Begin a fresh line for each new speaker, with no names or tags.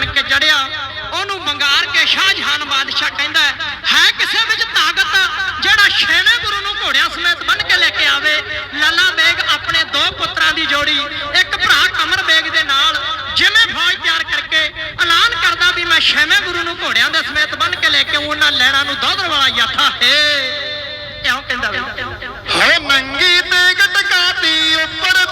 ਬਣ ਕੇ ਚੜਿਆ ਉਹਨੂੰ ਮੰਗਾਰ ਕੇ ਸ਼ਾਹਜਹਾਨ ਬਾਦਸ਼ਾਹ ਕਹਿੰਦਾ ਹੈ ਕਿਸੇ ਵਿੱਚ ਤਾਕਤ ਜਿਹੜਾ ਸ਼ੈਣਾ ਗੁਰੂ ਨੂੰ ਘੋੜਿਆਂ ਸਮੇਤ ਬੰਨ ਕੇ ਲੈ ਕੇ ਆਵੇ? ਲਾਲਾ ਬੇਗ ਆਪਣੇ ਦੋ ਪੁੱਤਰਾਂ ਦੀ ਜੋੜੀ, ਇੱਕ ਭਰਾ ਕਮਰ ਬੇਗ ਦੇ ਨਾਲ, ਜਿਵੇਂ ਫੌਜ ਤਿਆਰ ਕਰਕੇ ਐਲਾਨ ਕਰਦਾ ਵੀ ਮੈਂ ਸ਼ੈਵੇਂ ਗੁਰੂ ਨੂੰ ਘੋੜਿਆਂ ਦੇ ਸਮੇਤ ਬੰਨ ਕੇ ਲੈ ਕੇ ਉਹਨਾਂ ਲੈਣਾ ਨੂੰ ਦੋਧਰ ਵਾਲਾ ਯਾਥਾ ਹੈ। ਇਉਂ ਕਹਿੰਦਾ
ਹੈ ਨੰਗੀ ਤੇ ਗਟਕਾਤੀ ਉੱਪਰ